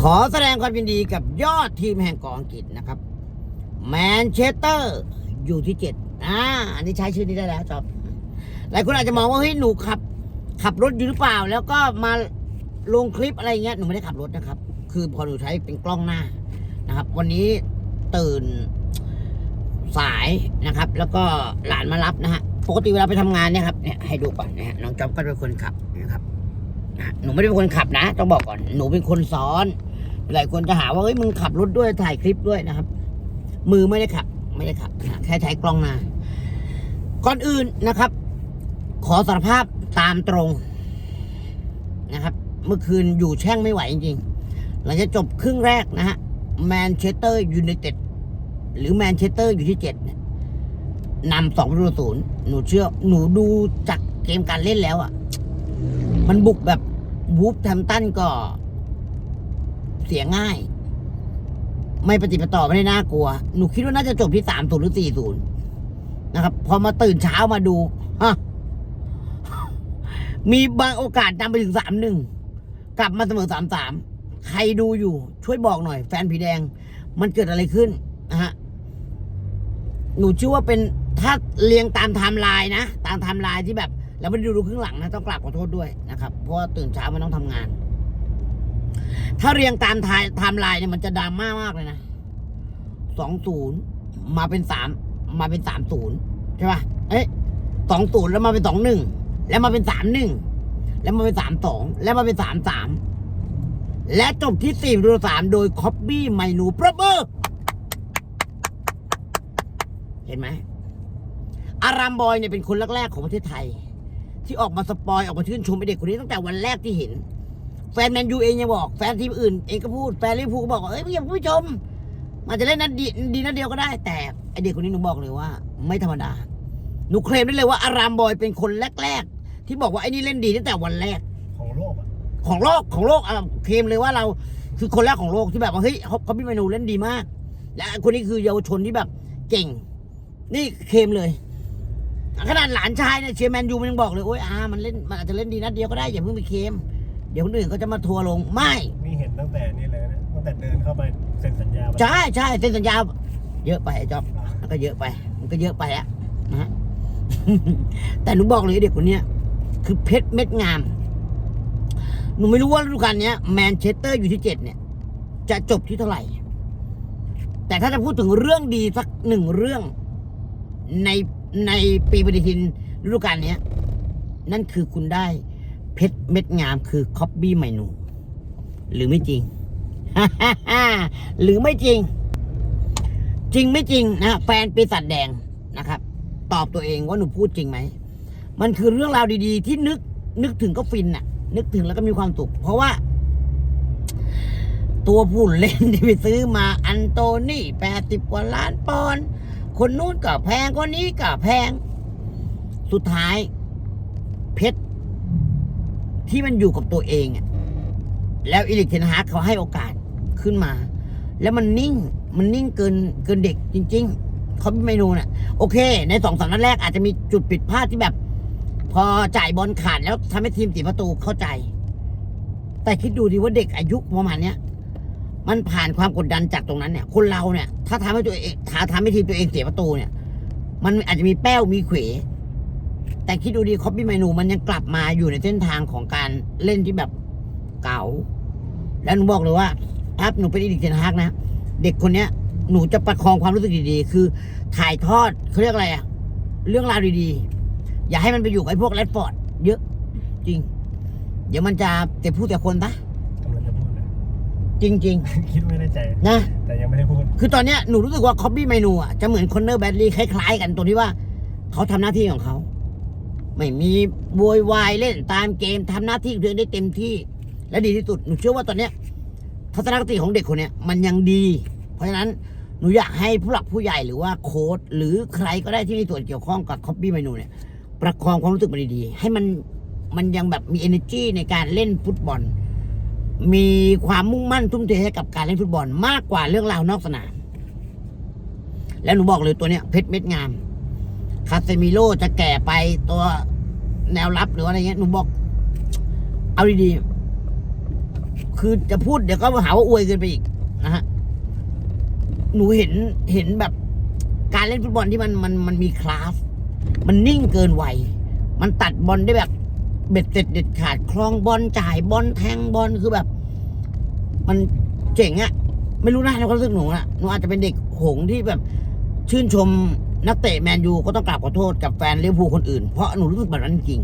ขอแสดงความยินดีกับยอดทีมแห่งกองอังกฤษนะครับ แมนเชสเตอร์อยู่ที่เจ็ดอ่าอันนี้ใช้ชื่อนี้ได้แล้วจอบหลายคนอาจจะมองว่าเฮ้ยหนูขับ ขับรถอยู่หรือเปล่า แล้วก็มาลงคลิปอะไรเงี้ยหนูไม่ได้ขับรถนะครับ คือพอหนูใช้เป็นกล้องหน้านะครับ วันนี้ตื่นสายนะครับ แล้วก็หลานมารับนะฮะ ปกติเวลาไปทำงานเนี่ยครับเนี่ยให้ดูก่อนนะฮะน้องจ๊อบก็เป็นคนขับนะครับหนูไม่ได้เป็นคนขับนะ ต้องบอกก่อนหนูเป็นคนซ้อนหลายคนจะหาว่าเฮ้ยมึงขับรถด้วยถ่ายคลิปด้วยนะครับ มือไม่ได้ขับ ไม่ได้ขับแค่ใช้กล้องหน้าก่อนอื่นนะครับ ขอสารภาพตามตรงนะครับ เมื่อคืนอยู่แช่งไม่ไหวจริงๆหลังจากจบครึ่งแรกนะฮะแมนเชสเตอร์ยูไนเต็ดหรือแมนเชสเตอร์อยู่ที่เจ็ดเนี่ย นำสองประตูศูนย์หนูเชื่อ หนูดูจากเกมการเล่นแล้วอะ่ะ มันบุกแบบวูฟแทมตันก็ เสียง่าย ไม่ปฏิปต่อไม่ได้น่ากลัว หนูคิดว่าน่าจะจบที่สามศูนย์หรือสี่ศูนย์นะครับ พอมาตื่นเช้ามาดูฮะมีบางโอกาสนำไปถึงสามหนึ่งกลับมาเสมอสามสามใครดูอยู่ ช่วยบอกหน่อย แฟนผีแดง มันเกิดอะไรขึ้นนะฮะหนูเชื่อว่าเป็น ถ้าเรียงตามไทม์ไลน์นะ ตามไทม์ไลน์ที่แบบแล้วไม่ได้ดูครึ่งหลังนะต้องกราบขอโทษด้วยนะครับ เพราะว่าตื่นเช้ามันต้องทำงาน ถ้าเรียงตามไทม์ไทม์ไลน์เนี่ยมันจะดราม่ามากเลยนะสองศูนย์มาเป็นสามมาเป็นสามศูนย์ใช่ป่ะเอ๊ะสองศูนย์แล้วมาเป็นสองหนึ่งแล้วมาเป็นสามหนึ่งแล้วมาเป็นสามสองแล้วมาเป็นสามสามและจบที่สี่ตัวสามโดยคอปบี้ไมนูประเบอร์เห็นไหม อารามบอยเนี่ยเป็นคนแรกๆของประเทศไทย ที่ออกมาสปอยออกมาชื่นชมไอเด็กคนนี้ตั้งแต่วันแรกที่เห็น แฟนแมนยูเองยังบอกแฟนทีมอื่นเองก็พูดแฟนลิเวอร์พูลก็บอกว่าเอ้ยพี่ผู้ชมมันจะเล่นนัดดีดีนัดเดียวก็ได้ แต่ไอเด็กคนนี้หนูบอกเลยว่า ไม่ธรรมดาหนูเคลมได้เลยว่าอารามบอยเป็นคนแรกๆ ที่บอกว่าไอ้นี่เล่นดีตั้งแต่วันแรกของโลกอะของโลกของโลกอะเคลมเลยว่าเราคือคนแรกของโลกที่แบบว่าเฮ้ยเขาเขาพี่เมนูเล่นดีมาก และคนนี้คือเยาวชนที่แบบเก่ง นี่เคลมเลย ขนาดหลานชายเนี่ยเชียร์แมนยูมันยังบอกเลยโอ๊ยอามันเล่นมันอาจจะเล่นดีนัดเดียวก็ได้อย่าเพิ่งไปเคลมเดี๋ยวคนอื่นเขาจะมาทัวร์ลงไม่นี่เห็นตั้งแต่นี่เลยนะตั้งแต่เดินเข้าไปเซ็นสัญญาไปใช่ใช่เซ็นสัญญา เยอะไปไอ้จ๊อบมันก็เยอะไป มันก็เยอะไปอะนะฮะแต่หนูบอกเลยเด็กคนเนี้ยคือเพชรเม็ดงามหนูไม่รู้ว่าฤดูกาลเนี้ยแมนเชสเตอร์อยู่ที่เจ็ดเนี่ย จะจบที่เท่าไหร่ แต่ถ้าจะพูดถึงเรื่องดีสักหนึ่งเรื่องใน ในปีปฏิทินฤดูกาลนี้นั่นคือคุณได้เพชรเม็ดงามคือคอปบี้ไมนู หรือไม่จริง หรือไม่จริง จริงไม่จริงนะแฟนปีศาจแดงนะครับ ตอบตัวเองว่าหนูพูดจริงไหม มันคือเรื่องราวดีๆ ที่นึก นึกถึงก็ฟินน่ะ นึกถึงแล้วก็มีความสุข เพราะว่า ตัวผู้เล่นที่ไปซื้อมาอันโตนี่แปดสิบกว่าล้านปอนด์ คนนู้นก็แพงคนนี้ก็แพง สุดท้าย เพชรที่มันอยู่กับตัวเองอะแล้วอีลิกเทนฮาร์กเขาให้โอกาสขึ้นมา แล้วมันนิ่งมันนิ่งเกินเกินเด็กจริง ๆเขาเมนูน่ะ โอเค ในสองสามนัดแรกอาจจะมีจุดผิดพลาดที่แบบ พอจ่ายบอลขาดแล้วทำให้ทีมเสีประตูเข้าใจ แต่คิดดูดิว่าเด็กอายุประมาณเนี้ย มันผ่านความกดดันจากตรงนั้นเนี่ยคนเราเนี่ย ถ้าทำให้ตัวเองถ้าทำให้ทีมตัวเองเสียประตูเนี่ย มันอาจจะมีแป้วมีเขวแต่คิดดูดีคอปปี้เมนูมันยังกลับมาอยู่ในเส้นทางของการเล่นที่แบบเก่า แล้วหนูบอกเลยว่าถ้าหนูเป็นอีดิเทนฮากนะ เด็กคนเนี้ย หนูจะประคองความรู้สึกดีๆ คือถ่ายทอดเขาเรียกอะไรอะเรื่องราวดีๆ อย่าให้มันไปอยู่กับไอ้พวกแรดฟอร์ดเยอะ จริง เดี๋ยวมันจะแต่พูดแต่คนปะกำลังจะ จริง คิดไม่ได้ใจ ๆ นะ แต่ยังไม่ได้พูด คือตอนเนี้ยหนูรู้สึกว่าคอ p ปี้เมนูอะจะเหมือนคอนเนอร์แบดลีย์คล้ายๆกันตรงที่ว่า เขาทำหน้าที่ของเขา ไม่มีโวยวายเล่นตามเกมทำหน้าที่ของตัวเองได้เต็มที่ และดีที่สุด หนูเชื่อว่าตอนเนี้ยทัศนคติของเด็กคนเนี้ยมันยังดี เพราะฉะนั้นหนูอยากให้ผู้หลักผู้ใหญ่หรือว่าโค้ชหรือใครก็ได้ที่มีส่วนเกี่ยวข้องกับคอ p ปี้เมนูเนี่ย ประคองความรู้สึกมันดีๆให้มันมันยังแบบมี energy ในการเล่นฟุตบอล มีความมุ่งมั่นทุ่มเทให้กับการเล่นฟุตบอลมากกว่าเรื่องราวนอกสนาม แล้วหนูบอกเลยตัวเนี้ยเพชรเม็ดงาม คาเซมิโลจะแก่ไปตัวแนวรับหรืออะไรเงี้ยหนูบอก เอาดีๆ คือจะพูดเดี๋ยวก็หาว่าอวยเกินไปอีกนะฮะ หนูเห็นเห็นแบบการเล่นฟุตบอลที่มันมันมันมีคลาส มันนิ่งเกินวัย มันตัดบอลได้แบบเบ็ดเสร็จเด็ดขาดคลองบอลจ่ายบอลแทงบอลคือแบบ มันเจ๋งอะไม่รู้นะในความรู้สึกหนูอะหนูอาจจะเป็นเด็กหงที่แบบชื่นชมนักเตะแมนยูก็ต้องกราบขอโทษกับแฟนลิเวอร์พูลคนอื่น เพราะหนูรู้สึกแบบนั้นจริง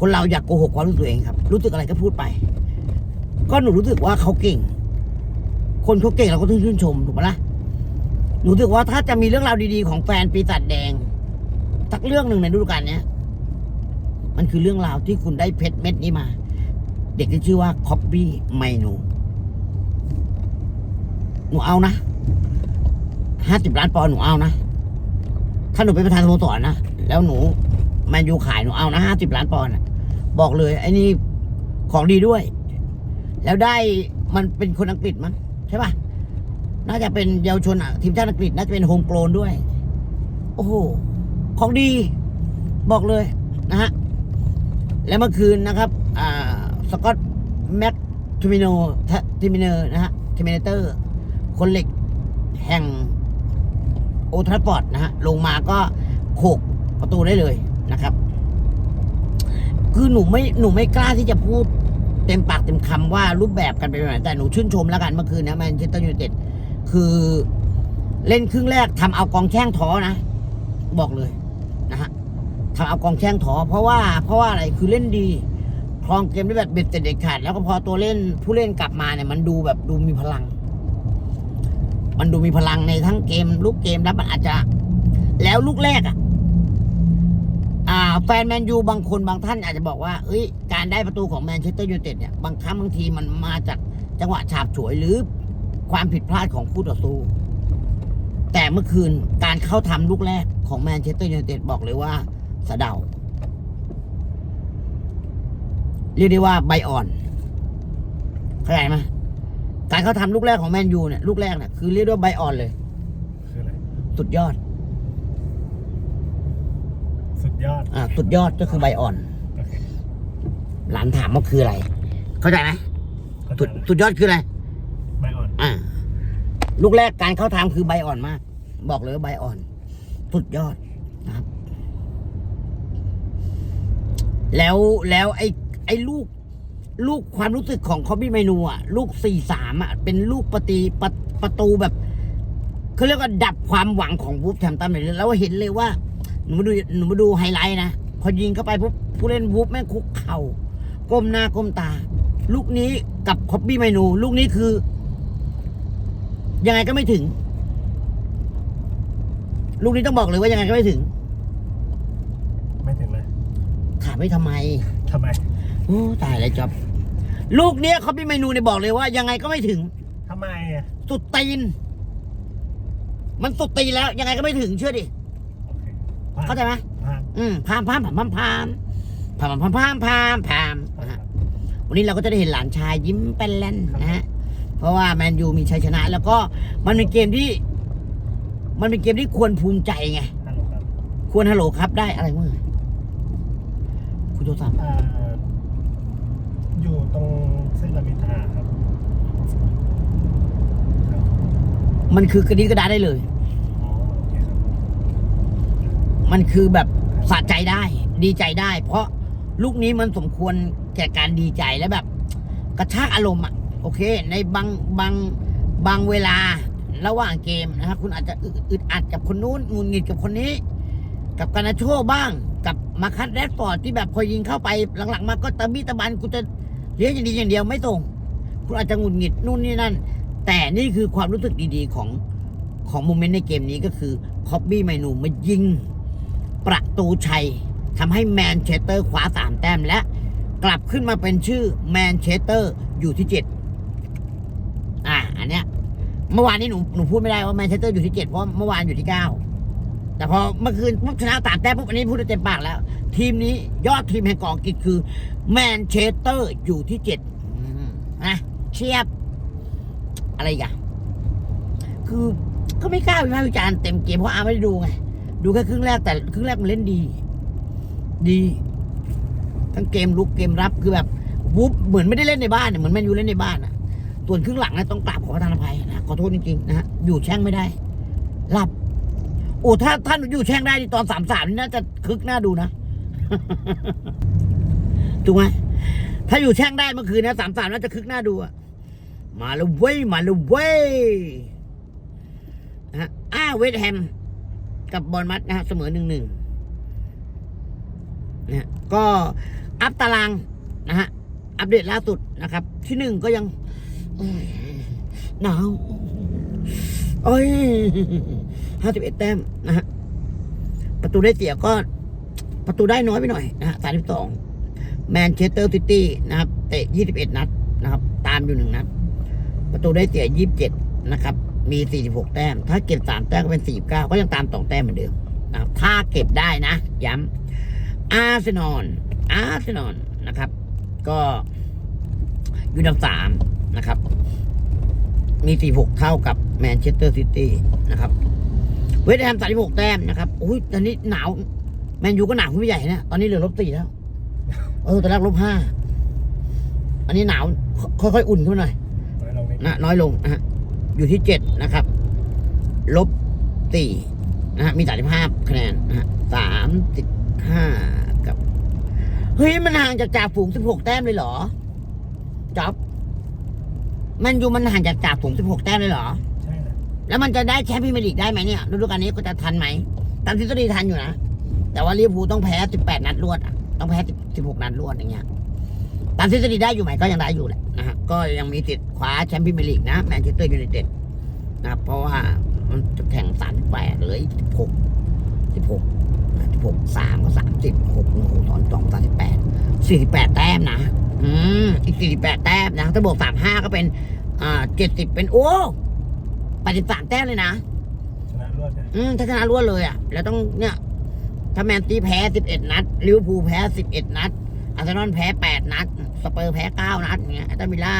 คนเราอยากโกหกความรู้สึกตัวเองครับ รู้สึกอะไรก็พูดไป ก็หนูรู้สึกว่าเขาเก่ง คนเขาเก่งเราก็ต้องชื่นชมถูกไหมล่ะ หนูรู้สึกว่าถ้าจะมีเรื่องราวดีๆของแฟนปีศาจแดงสักเรื่องหนึ่งในฤดูกาลเนี้ยมันคือเรื่องราวที่คุณได้เพชรเม็ดนี้มา เด็กที่ชื่อว่าคอปปี้ไมโน หนูเอานะห้าสิบล้านปอนด์หนูเอานะ ถ้าหนูเป็นประธานสโมสรนะ แล้วหนูแมนยูขายหนูเอานะห้าสิบล้านปอนด์บอกเลย ไอ้นี่ของดีด้วย แล้วได้มันเป็นคนอังกฤษมั้งใช่ป่ะ น่าจะเป็นเยาวชนทีมชาติอังกฤษ น่าจะเป็นโฮมโกลนด้วย โอ้โห ของดี บอกเลยนะฮะ และเมื่อคืนนะครับ อ่า สกอตแม็กทูมิโนทิมิเนอร์นะฮะทิมิเนเตอร์ คนเหล็กแห่งโอทรัฟฟอร์ดนะฮะ ลงมาก็โขกประตูได้เลยนะครับ คือหนูไม่หนูไม่กล้าที่จะพูดเต็มปากเต็มคำว่ารูปแบบกันเป็นแบบไหนแต่หนูชื่นชมแล้วกันเมื่อคืนนะแมนเชสเตอร์ยูไนเต็ดคือเล่นครึ่งแรกทำเอากองแช่งท้อนะ บอกเลยนะฮะทำเอากองแช่งท้อเพราะว่าเพราะว่าอะไรคือเล่นดีครองเกมได้แบบเบ็ดเสร็จเด็ดขาดแล้วก็พอตัวเล่นผู้เล่นกลับมาเนี่ยมันดูแบบดูมีพลัง มันดูมีพลังในทั้งเกมลูกเกมแล้วมันอาจจะ แล้วลูกแรกอะอ่า แฟนแมนยูบางคนบางท่านอาจจะบอกว่าเอ้ยการได้ประตูของแมนเชสเตอร์ยูไนเต็ดเนี่ยบางครั้งบางทีมันมาจากจังหวะฉาบฉวยหรือความผิดพลาดของคู่ต่อสู้ แต่เมื่อคืนการเข้าทำลูกแรกของแมนเชสเตอร์ยูไนเต็ดบอกเลยว่าสะเดาเรียกได้ว่าใบอ่อนเข้าใจไหม การเข้าทำลูกแรกของแมนยูเนี่ยลูกแรกเนี่ยคือเรียกได้ว่าใบอ่อนเลย คืออะไร สุดยอด สุดยอด อ่าสุดยอดก็คือใบอ่อน โอเคหลานถามว่าคืออะไร เข้าใจไหมเข้าใจสุดแล้วสุดยอดคืออะไรไม่อ่อน อ่า ลูกแรกการเข้าทางคือใบอ่อนมาก บอกเลยว่าใบอ่อน สุดยอดนะครับ แล้วแล้วไอ้ไอ้ลูก ลูกความรู้สึกของคอบบี้เมนูอะ ลูกสี่สามอะ เป็นลูกประตีประประตูแบบเขาเรียกว่าดับความหวังของวูฟแทมตันเลยแล้วเห็นเลยว่า หนูมาดูหนูมาดูไฮไลท์นะ พอยิงเข้าไปปุ๊บผู้เล่นวูฟแม่งคุกเข่าก้มหน้าก้มตา ลูกนี้กับคอบบี้เมนู ลูกนี้คือ ยังไงก็ไม่ถึง ลูกนี้ต้องบอกเลยว่ายังไงก็ไม่ถึง ไม่ถึงเลยถามไม่ทำไม ทำไม โอ้ตายแล้วจ๊อบ ลูกเนี้ยคอบบี้เมนูเนี่ยบอกเลยว่า ยังไงก็ไม่ถึง ทำไมอะสุดตีน มันสุดตีนแล้ว ยังไงก็ไม่ถึงเชื่อดิ โอเคผ่านเข้าใจไหม ผ่านอืมพามพามพามพามพามพามพามพามพามพามนะฮะวันนี้เราก็จะได้เห็นหลานชายยิ้มแป้นแล่นนะฮะ เพราะว่าแมนยูมีชัยชนะ แล้วก็มันเป็นเกมที่ มันเป็นเกมที่ควรภูมิใจไง ฮัลโหลครับควรฮัลโหลครับได้อะไรเมื่อคุณโทรศัพท์ อ่า อยู่ตรงเส้นรามอินทราครับครับมันคือกระดีกระดาได้เลย อ๋อโอเคครับมันคือแบบสะใจได้ ดีใจได้ เพราะลูกนี้มันสมควรแก่การดีใจและแบบ กระชากอารมณ์อะโอเค ในบางบางบางเวลาระหว่างเกมนะครับคุณอาจจะอึอึดอัดกับคนนู้นงุนงิดกับคนนี้ กับการนาโชบ้าง กับมาคัดแรดฟอร์ดที่แบบพอยิงเข้าไปหลังๆ มาก็ตะบี้ตะบันกูจะ เลี้ยงอย่างดีอย่างเดียวไม่ตรง คุณอาจจะหงุดหงิดนู่นนี่นั่น แต่นี่คือความรู้สึกดีๆของของโมเมนต์ในเกมนี้ก็คือคอบบี้ไมนูมายิงประตูชัยทำให้แมนเชสเตอร์คว้าสามแต้มและกลับขึ้นมาเป็นชื่อแมนเชสเตอร์อยู่ที่เจ็ดอ่า อันเนี้ย เมื่อวานนี้หนูหนูพูดไม่ได้ว่าแมนเชสเตอร์อยู่ที่เจ็ดเพราะเมื่อวานอยู่ที่เก้าแต่พอเมื่อคืนปุ๊บชนะสามแต้มปุ๊บอันนี้พูดได้เต็มปากแล้ว ทีมนี้ยอดทีมแห่งกองกฤษคือแมนเชสเตอร์อยู่ที่เจ็ดนะเชียบ อะไรอีกันคือก็ไม่กล้าวิพากษ์วิจารณ์เต็มเกมเพราะอาไม่ได้ดูไง ดูแค่ครึ่งแรกแต่ครึ่งแรกมันเล่นดี ดี ทั้งเกมลุกเกมรับคือแบบวุบเหมือนไม่ได้เล่นในบ้านเนี่ยเหมือนแมนยูเล่นในบ้านอะส่วนครึ่งหลังนะต้องกราบขอประทานอภัยนะขอโทษจริงๆนะฮะอยู่แช่งไม่ได้หลับ โอ้ถ้าท่านอยู่แช่งได้ตอนสามสามนี่น่าจะคึกหน้าดูนะ ถูกไหมถ้าอยู่แช่งได้เมื่อคืนนะสามสามน่าจะคึกหน้าดูอะมาแล้วเว้ย มาแล้วเว้ยนะฮะอ้าเวสแฮม กับบอลมัดนะฮะเสมอหนึ่งหนึ่งนะฮะก็อัพตารางนะฮะ อัปเดตล่าสุดนะครับ ที่หนึ่งก็ยังหนาวโอ้ยห้าสิบเอ็ดแต้มนะฮะ ประตูได้เสียก็ ประตูได้น้อยไปหน่อยนะฮะสามสิบสองแมนเชสเตอร์ซิตี้นะครับ เตะยี่สิบเอ็ดนัดนะครับ ตามอยู่หนึ่งนัด ประตูได้เสียยี่สิบเจ็ดนะครับ มีสี่สิบหกแต้ม ถ้าเก็บสามแต้มก็เป็นสี่เก้าก็ยังตามสองแต้มเหมือนเดิมนะครับ ถ้าเก็บได้นะ ย้ำอาร์เซนอลอาร์เซนอลนะครับ ก็อยู่ดับสามนะครับ มีสี่หกเท่ากับแมนเชสเตอร์ซิตี้นะครับ เวสต์แฮมสามสิบหกแต้มนะครับโอ้ยตอนนี้หนาว แมนยูก็หนาวขึ้นไม่ใหญ่นะตอนนี้เหลือลบสี่แล้ว เออตอนแรกลบห้าอันนี้หนาวค่อยๆอุ่นขึ้นมาหน่อยไว้ลองนี้นะน้อยลงนะฮะอยู่ที่เจ็ดนะครับ ลบสี่นะฮะมีสามสิบห้าคะแนนนะฮะสามสิบห้ากับเฮ้ยมันห่างจากจ่าฝูงสิบหกแต้มเลยเหรอจ๊อบแมันอยู่มันห่างจากจ่าฝูงสิบหกแต้มเลยเหรอใช่นะแล้วมันจะได้แชมป์พรีเมียร์ลีกได้ไหมเนี่ยฤดูกาลนี้ก็จะทันไหมตามทฤษฎีทันอยู่นะ แต่ว่าลิเวอร์พูลต้องแพ้ 18 นัดรวดอะต้องแพ้ 16 นัดรวดอย่างเงี้ยตามทฤษฎีได้อยู่ไหมก็ยังได้อยู่แหละนะฮะก็ยังมีสิทธิ์คว้าแชมป์พรีเมียร์ลีกนะแมนเชสเตอร์ยูไนเต็ดนะครับเพราะว่ามันจะแข่ง38เหลืออีก16 16 16 3ก็30 6 6 2 2 38 48แต้มนะ อืมอีก48แต้มนะถ้าบวก35ก็เป็นอ่า70เป็นโอ้83แต้มเลยนะชนะรวดนะอืมถ้าชนะรวดเลยอะ แล้วต้องเนี่ย ถ้าแมนซีแพ้ 11 นัด ลิเวอร์พูลแพ้ 11 นัด อาร์เซนอลแพ้ 8 นัด สเปอร์แพ้ 9 นัดอย่างเงี้ยแอตตันวิลล่า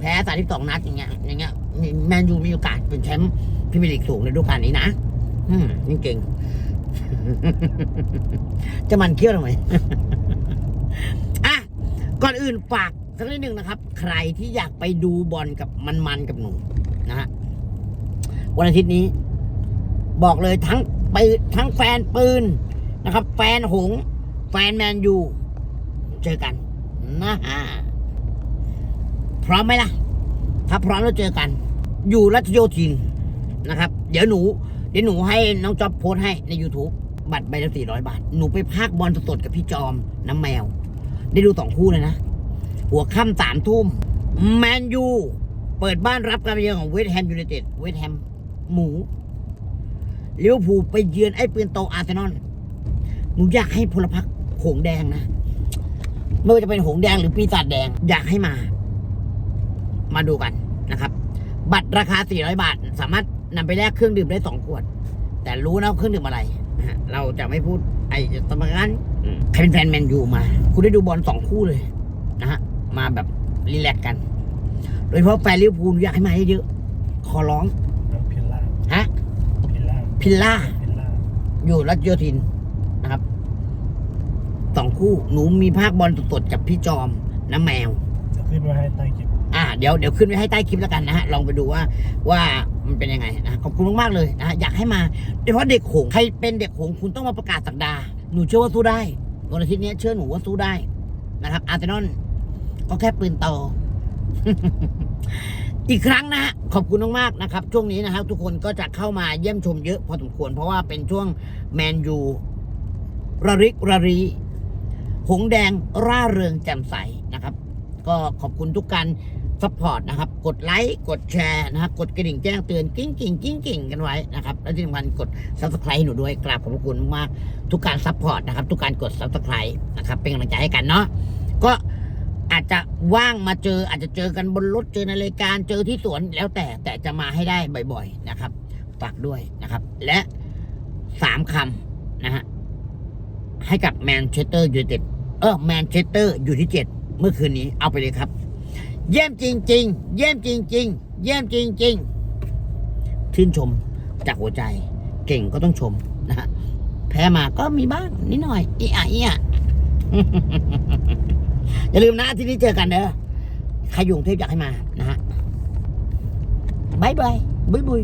แพ้ 32 นัดอย่างเงี้ย อย่างเงี้ย แมนยูมีโอกาสเป็นแชมป์พรีเมียร์ลีกสูงในฤดูกาลนี้นะ อืมนี่เก่งจะมันเคี้ยวทำไมอะ ก่อนอื่นฝากสักนิดหนึ่งนะครับ ใครที่อยากไปดูบอลกับมันๆกับหนูนะฮะ วันอาทิตย์นี้ บอกเลยทั้งปืนทั้งแฟนปืน นะครับ แฟนหง แฟนแมนยูเจอกันนะฮะพร้อมไหมล่ะ ถ้าพร้อมแล้วเจอกัน อยู่รัชโยธินนะครับ เดี๋ยวหนู เดี๋ยวหนูให้น้องจ๊อบโพสให้ใน YouTube บัตรใบละสี่ร้อยบาท หนูไปพากบอลสดๆกับพี่จอมน้ำแมว ได้ดูสองคู่เลยนะ หัวค่ำสามทุ่มแมนยู เปิดบ้านรับการเยือนของเวสต์แฮมยูไนเต็ดเวสต์แฮมหมูลิเวอร์พูลไปเยือนไอ้ปืนโตอาร์เซนอล หนูอยากให้พลพรรคหงส์แดงนะ ไม่ว่าจะเป็นหงส์แดงหรือปีศาจแดง อยากให้มา มาดูกันนะครับ บัตรราคา 400 บาท สามารถนำไปแลกเครื่องดื่มได้ 2 ขวด แต่รู้นะว่าเครื่องดื่มอะไรนะฮะเราจะไม่พูดไอ้สมัยนั้นอืมใครเป็นแฟนแมนยูมา คุณได้ดูบอลสองคู่เลยนะฮะ มาแบบรีแลกซ์กัน โดยเฉพาะแฟนลิเวอร์พูลอยากให้มาเยอะๆขอร้องแล้วพิลล่า ฮะพิลล่าพิลล่า พิลล่า อยู่รัชโยธินนะครับสอง คู่ หนูมีภาคบอลสดๆกับพี่จอมน้ำแมว จะขึ้นไว้ให้ใต้คลิปอ่าเดี๋ยวเดี๋ยวขึ้นไว้ให้ใต้คลิปแล้วกันนะฮะ ลองไปดูว่าว่ามันเป็นยังไงนะ ขอบคุณมากๆเลยนะฮะอยากให้มาโดยเฉพาะเด็กหงส์ใครเป็นเด็กหงส์คุณต้องมาประกาศสักดา หนูเชื่อว่าสู้ได้วันอาทิตย์นี้เชื่อหนูว่าสู้ได้นะครับ อาร์เซนอลก็แค่ปืนโตอีกครั้งนะฮะขอบคุณมากๆนะครับ ช่วงนี้นะครับ ทุกคนก็จะเข้ามาเยี่ยมชมเยอะพอสมควร เพราะว่าเป็นช่วงแมนยูระริกระรี หงแดงร่าเริงแจ่มใสนะครับ ก็ขอบคุณทุกการซัพพอร์ตนะครับ กดไลค์กดแชร์นะครับกดกระดิ่งแจ้งเตือนกิ้งกิ่งกิ้งกิ่งกันไว้นะครับและที่สำคัญกด subscribe หนูด้วยกราบขอบพระคุณมากทุกการซัพพอร์ตนะครับ ทุกการกด subscribe นะครับเป็นกำลังใจให้กันเนาะก็อาจจะว่างมาเจออาจจะเจอกันบนรถเจอในรายการเจอที่สวนแล้วแต่แต่จะมาให้ได้บ่อยๆนะครับฝากด้วยนะครับ และสามคำนะฮะให้กับแมนเชสเตอร์ยูไนเต็ด เออแมนเชสเตอร์อยู่ที่เจ็ดเมื่อคืนนี้เอาไปเลยครับ เยี่ยมจริง ๆ เยี่ยมจริง ๆ เยี่ยมจริง ๆ ชื่นชมจากหัวใจ เก่งก็ต้องชมนะฮะแพ้มาก็มีบ้างนิดหน่อยอีอะอีอะอย่าลืมนะที่นี้เจอกันเด้อใครอยู่กรุงเทพอยากให้มานะฮะบายบายบุยบุย